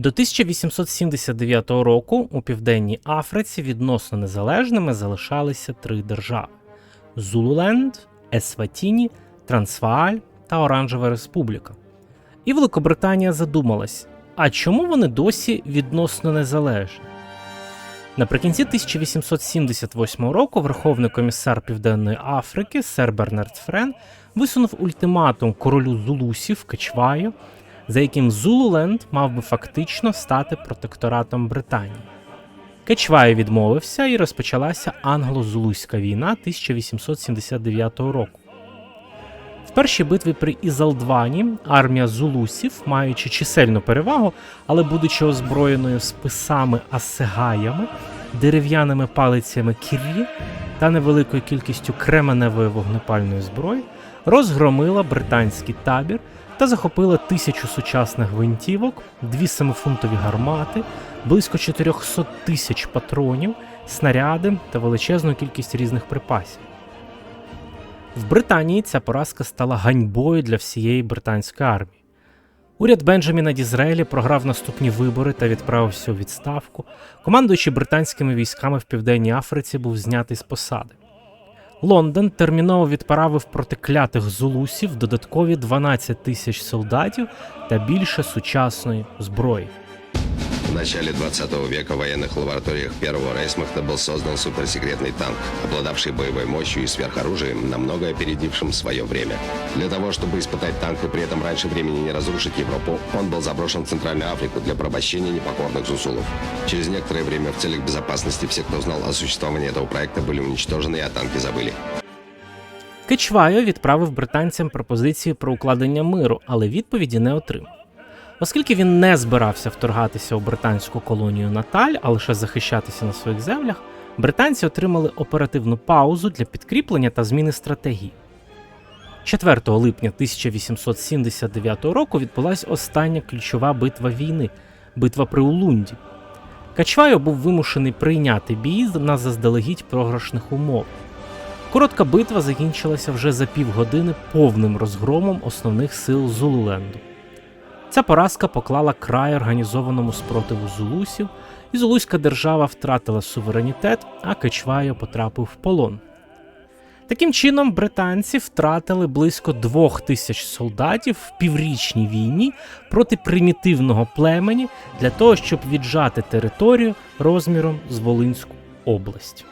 До 1879 року у Південній Африці відносно незалежними залишалися три держави: Зулуленд, Есватіні, Трансвааль та Оранжева Республіка. І Великобританія задумалась: а чому вони досі відносно незалежні? Наприкінці 1878 року Верховний комісар Південної Африки сер Бернард Френ висунув ультиматум королю Зулусів Кечваю, за яким Зулуленд мав би фактично стати протекторатом Британії. Кечваю відмовився і розпочалася англо-зулуська війна 1879 року. В першій битві при Ізалдвані армія зулусів, маючи чисельну перевагу, але будучи озброєною списами асегаями, дерев'яними палицями кіррі та невеликою кількістю кременевої вогнепальної зброї, розгромила британський табір та захопила тисячу сучасних гвинтівок, дві семифунтові гармати, близько 400 тисяч патронів, снаряди та величезну кількість різних припасів. В Британії ця поразка стала ганьбою для всієї британської армії. Уряд Бенджаміна Дізраелі програв наступні вибори та відправився у відставку. Командуючи британськими військами в Південній Африці, був знятий з посади. Лондон терміново відправив проти клятих зулусів додаткові 12 тисяч солдатів та більше сучасної зброї В начале 20 века в военных лабораториях первого Рейсмахта был создан суперсекретный танк, обладавший боевой мощью и сверхоружием, намного опередившим свое время. Для того, чтобы испытать танк и при этом раньше времени не разрушить Европу, он был заброшен в Центральную Африку для порабощения непокорных зусулов. Через некоторое время в целях безопасности все, кто знал о существовании этого проекта, были уничтожены и о танке забыли. Кечвайо відправив британцям пропозиції про укладення миру, але відповіді не отримав. Оскільки він не збирався вторгатися у британську колонію Наталь, а лише захищатися на своїх землях, британці отримали оперативну паузу для підкріплення та зміни стратегії. 4 липня 1879 року відбулася остання ключова битва війни битва при Улунді. Качвайо був вимушений прийняти бій на заздалегідь програшних умов. Коротка битва закінчилася вже за півгодини повним розгромом основних сил Зулуленду. Ця поразка поклала край організованому спротиву зулусів, і зулуська держава втратила суверенітет, а Кечвайо потрапив в полон. Таким чином, британці втратили близько двох тисяч солдатів в піврічній війні проти примітивного племені для того, щоб віджати територію розміром з Волинську область.